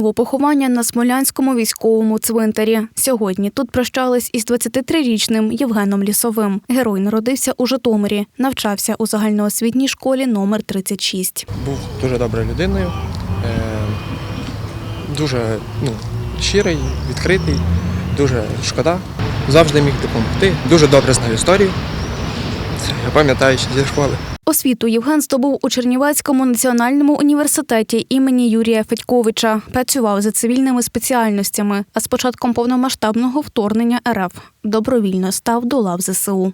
Знову поховання на Смолянському військовому цвинтарі. Сьогодні тут прощались із 23-річним Євгеном Лісовим. Герой народився у Житомирі, навчався у загальноосвітній школі номер 36. був дуже доброю людиною, е, дуже ну, щирий, відкритий, дуже шкода. Завжди міг допомогти. Дуже добре знав історію. Я пам'ятаю ще зі школи. Освіту Євген здобув у Чернівецькому національному університеті імені Юрія Федьковича. Працював за цивільними спеціальностями, а з початком повномасштабного вторгнення РФ добровільно став до лав ЗСУ.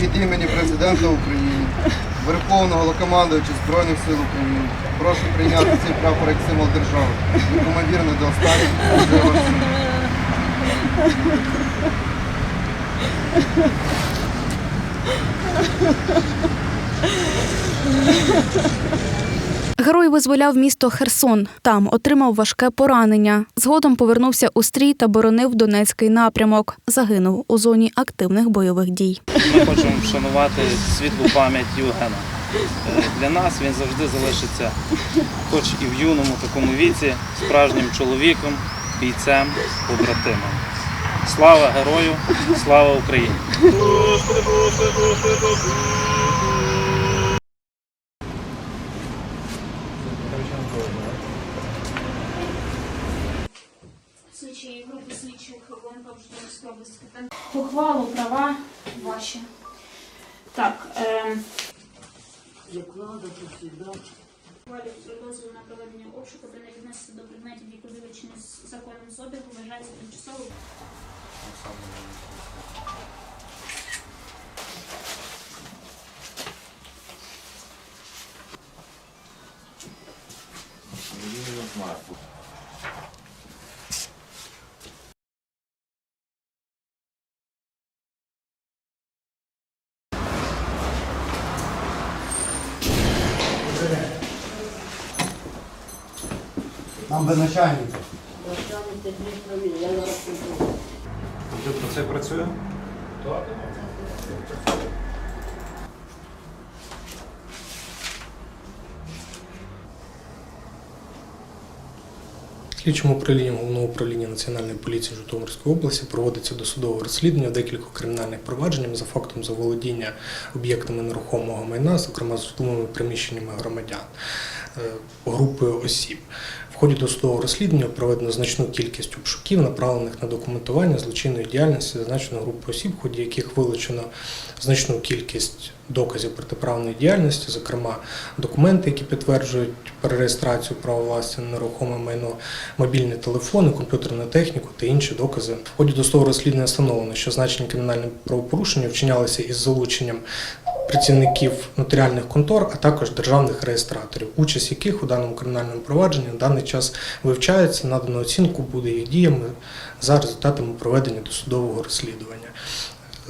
від імені президента України, Верховного Головнокомандуюча Збройних сил України. Прошу прийняти цей прапор як символ держави. Командирний до останнього. Герой визволяв місто Херсон. Там отримав важке поранення. Згодом повернувся у стрій та боронив Донецький напрямок. Загинув у зоні активних бойових дій. Ми хочемо вшанувати світлу пам'ять Євгена. Е, Для нас він завжди залишиться, хоч і в юному такому віці, справжнім чоловіком, бійцем, побратимом. Слава герою, слава Україні! слідчої групи слідчих ГУНП в Житомирській області. Ухвалу, права ваші. Так. Е... Ухвалі про дозвіл на проведення обшуку де не віднесеться до предметів, які вилучені з законом з обігу, вважається тимчасово. Нам би начальника. Вже про це працює? Слідчому управлінням головного управління Національної поліції Житомирської області проводиться досудове розслідування в декількох кримінальних провадженнях за фактом заволодіння об'єктами нерухомого майна, зокрема житловими приміщеннями громадян е, групою осіб. Ході досудового розслідування проведено значну кількість обшуків, направлених на документування злочинної діяльності зазначеної групи осіб, в ході яких вилучено значну кількість доказів протиправної діяльності, зокрема документи, які підтверджують перереєстрацію права власності на нерухоме майно, мобільні телефони, комп'ютерну техніку та інші докази. В ході досудового розслідування встановлено, що значені кримінальні правопорушення вчинялися із залученням працівників нотаріальних контор, а також державних реєстраторів, участь яких у даному кримінальному провадженні на даний час вивчається, надано оцінку буде їх діями за результатами проведення досудового розслідування.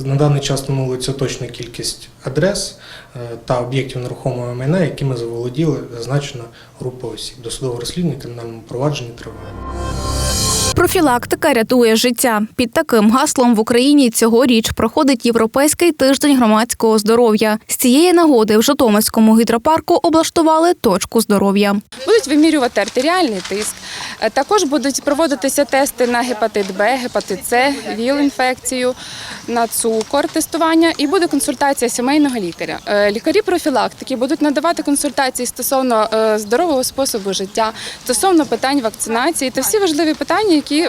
На даний час встановлюється точна кількість адрес е, та об'єктів нерухомого майна, якими заволоділи зазначена група осіб. Досудове розслідування кримінальному провадженні триває. Профілактика рятує життя. Під таким гаслом в Україні цьогоріч проходить Європейський тиждень громадського здоров'я. З цієї нагоди в Житомирському гідропарку облаштували точку здоров'я. Будуть вимірювати артеріальний тиск. Е, Також будуть проводитися тести на гепатит Б, гепатит С, ВІЛ-інфекцію, на цукор тестування і буде консультація сімейного лікаря. Е, Лікарі профілактики будуть надавати консультації стосовно е, здорового способу життя, стосовно питань вакцинації та всі важливі питання, які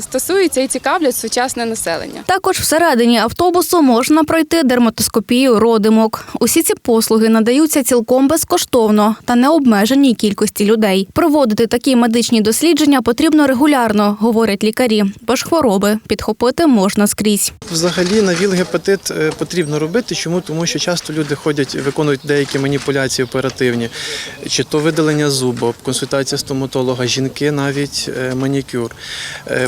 стосуються і цікавлять сучасне населення. Також всередині автобусу можна пройти дерматоскопію родимок. Усі ці послуги надаються цілком безкоштовно та необмеженій кількості людей. Проводити такі медичні дослідження потрібно регулярно, говорять лікарі, бо ж хвороби підхопити можна скрізь. Взагалі на ВІЛ-гепатит е, потрібно робити. Чому? Тому що часто люди ходять, виконують деякі маніпуляції оперативні, чи то видалення зуба, консультація стоматолога, жінки навіть е, манікюр,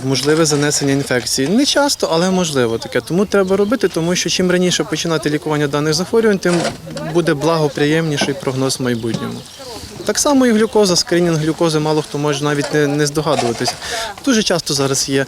можливе занесення інфекції. Не часто, але можливо таке. Тому треба робити, тому що чим раніше починати лікування даних захворювань, тим буде благоприємніший прогноз в майбутньому. Так само і глюкоза, скринінг глюкози, мало хто може навіть не, не здогадуватися. Дуже часто зараз є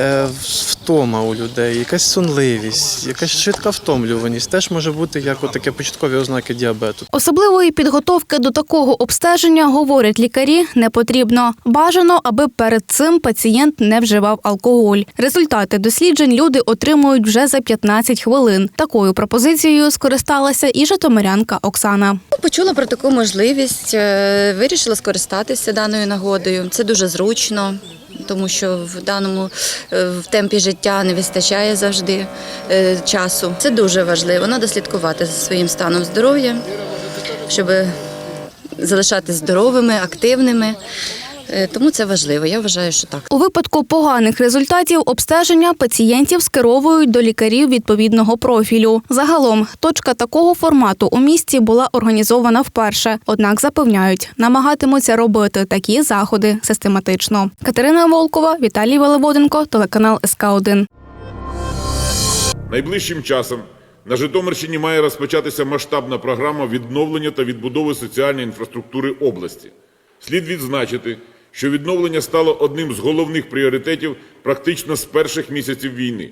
е, в втома у людей, якась сонливість, якась швидка втомлюваність. Теж може бути як таке початкові ознаки діабету. Особливої підготовки до такого обстеження, говорять лікарі, не потрібно. Бажано, аби перед цим пацієнт не вживав алкоголь. Результати досліджень люди отримують вже за 15 хвилин. Такою пропозицією скористалася і житомирянка Оксана. Почула про таку можливість, е, вирішила скористатися даною нагодою. Це дуже зручно, тому що в даному е, в темпі життя не вистачає завжди е, часу. Це дуже важливо. Треба слідкувати за своїм станом здоров'я, щоб залишатися здоровими, активними. Е, Тому це важливо. Я вважаю, що так. У випадку поганих результатів обстеження пацієнтів скеровують до лікарів відповідного профілю. Загалом, точка такого формату у місті була організована вперше. Однак запевняють, намагатимуться робити такі заходи систематично. Катерина Волкова, Віталій Велеводенко, телеканал СК 1 Найближчим часом на Житомирщині має розпочатися масштабна програма відновлення та відбудови соціальної інфраструктури області. Слід відзначити, що відновлення стало одним з головних пріоритетів практично з перших місяців війни.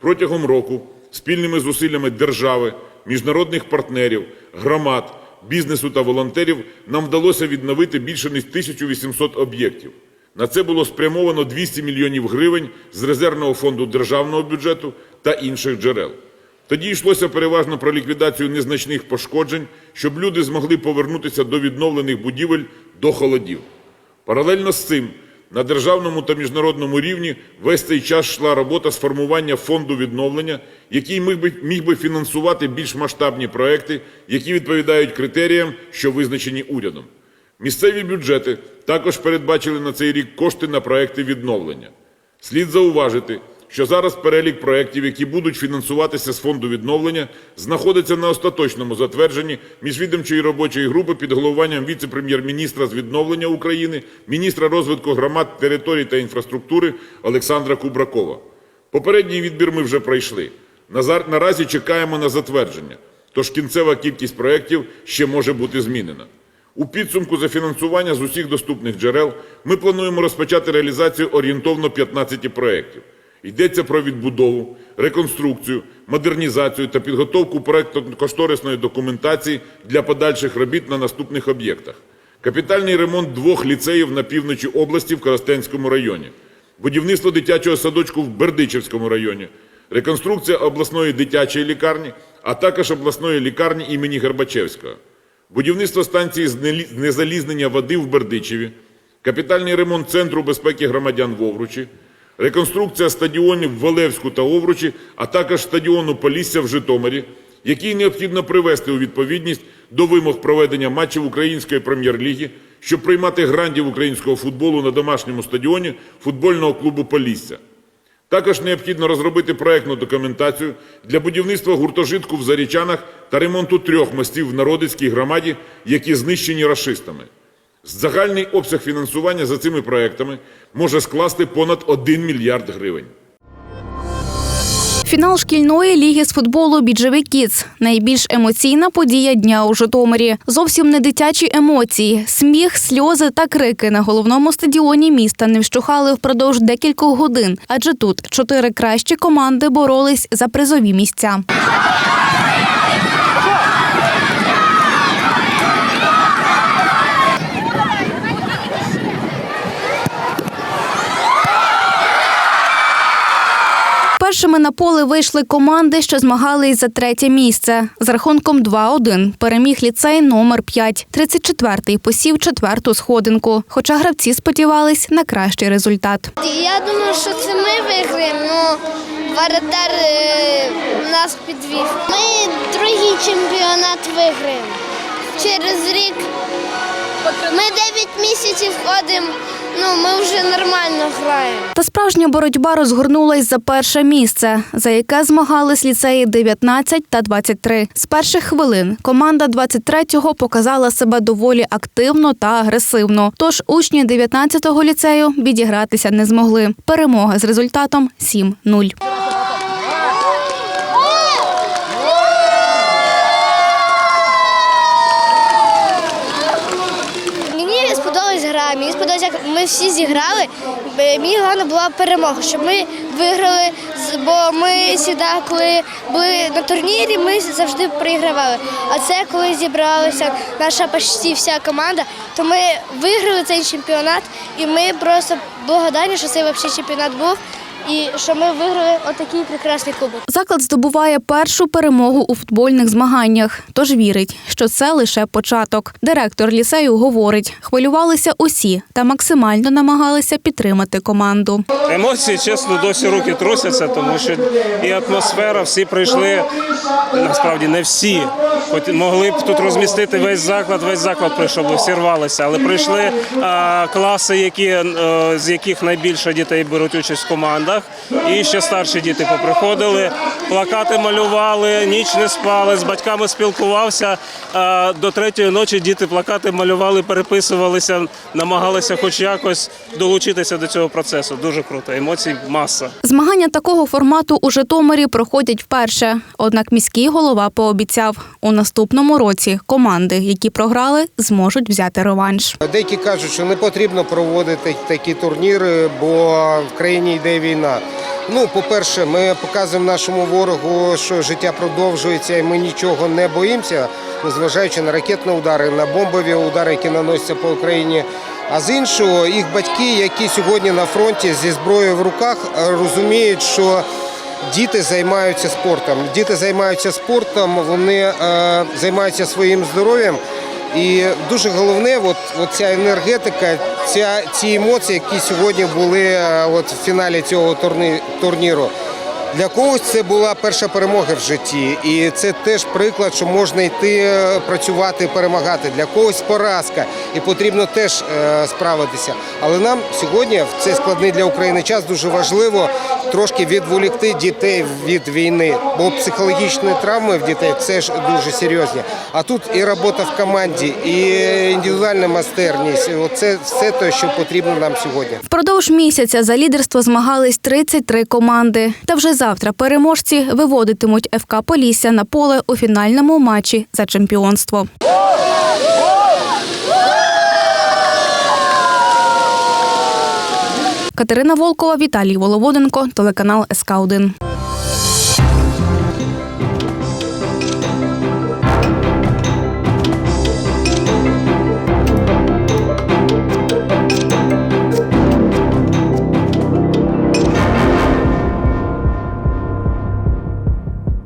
Протягом року спільними зусиллями держави, міжнародних партнерів, громад, бізнесу та волонтерів нам вдалося відновити більше ніж 1800 об'єктів. На це було спрямовано 200 мільйонів гривень з резервного фонду державного бюджету та інших джерел. Тоді йшлося переважно про ліквідацію незначних пошкоджень, щоб люди змогли повернутися до відновлених будівель до холодів. Паралельно з цим на державному та міжнародному рівні весь цей час йшла робота з формування фонду відновлення, який міг би, міг би фінансувати більш масштабні проекти, які відповідають критеріям, що визначені урядом. Місцеві бюджети також передбачили на цей рік кошти на проекти відновлення. Слід зауважити, що зараз перелік проєктів, які будуть фінансуватися з фонду відновлення, знаходиться на остаточному затвердженні міжвідомчої робочої групи під головуванням віце-прем'єр-міністра з відновлення України, міністра розвитку громад, територій та інфраструктури Олександра Кубракова. Попередній відбір ми вже пройшли. Наразі чекаємо на затвердження, тож кінцева кількість проєктів ще може бути змінена. У підсумку за фінансування з усіх доступних джерел ми плануємо розпочати реалізацію орієнтовно 15 проєктів. Йдеться про відбудову, реконструкцію, модернізацію та підготовку проєктно-кошторисної документації для подальших робіт на наступних об'єктах. Капітальний ремонт двох ліцеїв на півночі області в Коростенському районі, будівництво дитячого садочку в Бердичівському районі, реконструкція обласної дитячої лікарні, а також обласної лікарні імені Горбачевського. Будівництво станції знезалізнення води в Бердичеві, капітальний ремонт Центру безпеки громадян в Овручі, реконструкція стадіонів в Олевську та Овручі, а також стадіону Полісся в Житомирі, який необхідно привести у відповідність до вимог проведення матчів Української прем'єр-ліги, щоб приймати грандів українського футболу на домашньому стадіоні футбольного клубу Полісся. Також необхідно розробити проектну документацію для будівництва гуртожитку в Зарічанах та ремонту трьох мостів в Народицькій громаді, які знищені рашистами. Загальний обсяг фінансування за цими проектами може скласти понад 1 мільярд гривень. Фінал шкільної ліги з футболу «Біджевий Кіц» – найбільш емоційна подія дня у Житомирі. Зовсім не дитячі емоції. Сміх, сльози та крики на головному стадіоні міста не вщухали впродовж декількох годин, адже тут чотири кращі команди боролись за призові місця. Першими на поле вийшли команди, що змагались за третє місце. З рахунком 2-1 переміг ліцей номер 5. 34-й посів четверту сходинку. Хоча гравці сподівались на кращий результат. Я думаю, що це ми виграємо, але воротар е, нас підвів. Ми другий чемпіонат виграємо. Через рік ми 9 місяців ходимо, ну ми вже нормально граємо. Та справжня боротьба розгорнулась за перше місце, за яке змагались ліцеї 19 та 23. З перших хвилин команда 23-го показала себе доволі активно та агресивно. Тож учні 19-го ліцею відігратися не змогли. Перемога з результатом 7-0. Мені сподобалась гра, мені сподобалося, як ми всі зіграли. Мені головне була перемога, щоб ми виграли бо ми завжди, коли були на турнірі, ми завжди проігравали. А це коли зібралася наша почти вся команда, то ми виграли цей чемпіонат, і ми просто благодарні, що цей взагалі чемпіонат був, і що ми виграли отакий прекрасний кубок. Заклад здобуває першу перемогу у футбольних змаганнях, тож вірить, що це лише початок. Директор ліцею говорить, хвилювалися усі та максимально намагалися підтримати команду. Емоції, чесно, досі руки трусяться, тому що і атмосфера, всі прийшли, насправді не всі. Хоч могли б тут розмістити весь заклад, весь заклад прийшов, би, всі рвалися, але прийшли а, класи, які, е, з яких найбільше дітей беруть участь в командах. І ще старші діти поприходили, плакати малювали, ніч не спали, з батьками спілкувався. А, до третьої ночі діти плакати малювали, переписувалися, намагалися хоч якось долучитися до цього процесу. Дуже круто. Емоцій маса. Змагання такого формату у Житомирі проходять вперше. Однак міський голова пообіцяв, у наступному році команди, які програли, зможуть взяти реванш. Деякі кажуть, що не потрібно проводити такі турніри, бо в країні йде війна. Ну, по-перше, ми показуємо нашому ворогу, що життя продовжується, і ми нічого не боїмося, незважаючи на ракетні удари, на бомбові удари, які наносяться по Україні. А з іншого, їх батьки, які сьогодні на фронті зі зброєю в руках, розуміють, що Діти займаються спортом. Діти займаються спортом, вони е, займаються своїм здоров'ям. І дуже головне, от, от ця енергетика, ця, ці емоції, які сьогодні були е, от, в фіналі цього турні, турніру. Для когось це була перша перемога в житті, і це теж приклад, що можна йти е, працювати, перемагати. Для когось поразка, і потрібно теж е, справитися. Але нам сьогодні в цей складний для України час дуже важливо трошки відволікти дітей від війни, бо психологічні травми в дітей це ж дуже серйозні. А тут і робота в команді, і індивідуальна майстерність. Це все те, що потрібно нам сьогодні. Впродовж місяця за лідерство змагались 33 команди. Та вже завтра переможці виводитимуть ФК Полісся на поле у фінальному матчі за чемпіонство. Катерина Волкова, Віталій Воловоденко, телеканал СК 1